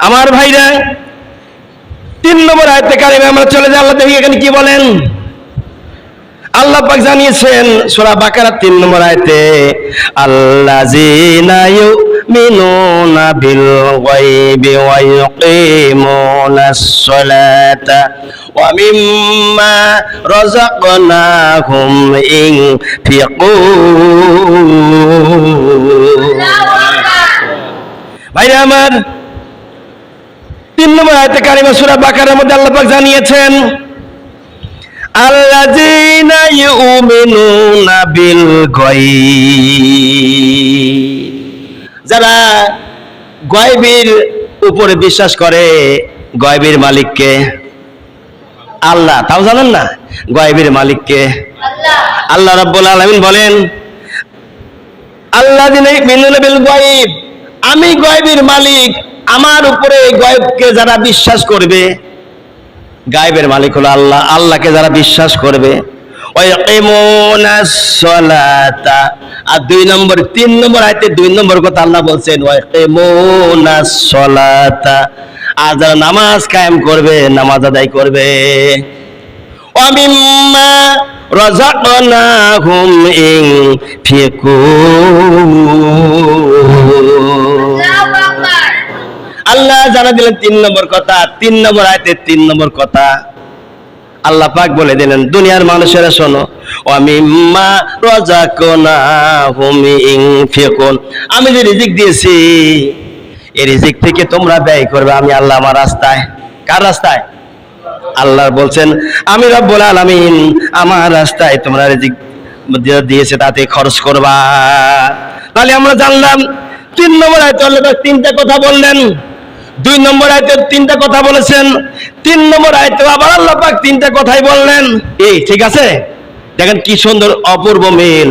আমার ভাইরা তিন নম্বর আয়তে কারিমে আমরা চলে যাই আল্লাহ দেখি এখানে কি বলেন? আল্লাহ পাক জানিয়েছেন সূরা বাকারা তিন নম্বর আয়তে আল্লাযীনা ইউমিনুনা বিল গায়বি ওয়া ইউকিমুনাস সালাতা ওয়া মিম্মা রাযাকনাহুম ইনফিকুন. ভাইরা আমার তিন নম্বর আয়তে কারিমা সূরা বাকারার মধ্যে আল্লাহ পাক জানিয়েছেন আল্লাযীনা ইউমিনুনা বিল গায়ব। যারা গয়বের উপরে বিশ্বাস করে গয়বের মালিককে? আল্লাহ। তাও জানেন না? গয়বের মালিককে? আল্লাহ। রাব্বুল আলামিন বলেন আল্লাহ বিল গয়ব। আমি গয়বের মালিক আমার উপরে গয়বকে যারা বিশ্বাস করবে, গায়েবের মালিক হলো আল্লাহ, আল্লাহকে যারা বিশ্বাস করবে আর দুই নম্বর, তিন নম্বর আয়তে দুই নম্বর কথা আল্লাহ বলছেন আর যারা নামাজ কায়েম করবে, নামাজ আদায় করবে। অমিম্মা ওয়ামিম্মা রাযাকনাহুম ইনফিকুন আল্লাহ জানা দিলেন তিন নম্বর কথা, তিন নম্বর আয়তে তিন নম্বর কথা। আল্লাহ পাক বলে দিলেন, দুনিয়ার মানুষেরা শোনো আমি মা হুমি ইনফিকুন। আমি যে রিজিক দিয়েছি এই রিজিক থেকে তোমরা ব্যয় করবে, আমি আল্লাহ আমার রাস্তায়। কার রাস্তায়? আল্লাহ বলছেন, আমি রব্বুল আলামিন, আমার রাস্তায় তোমরা রিজিক দিয়েছে তাতে খরচ করবা। তাহলে আমরা জানলাম, তিন নম্বর আয়তে আল্লাহ তিনটা কথা বললেন। দুই নম্বর আয়তে তিনটা কথা বলেছেন। তিন নম্বর আয়তে আবার আল্লাহ পাক তিনটা কথাই বললেন। এই, ঠিক আছে? দেখেন কি সুন্দর অপূর্ব মিল।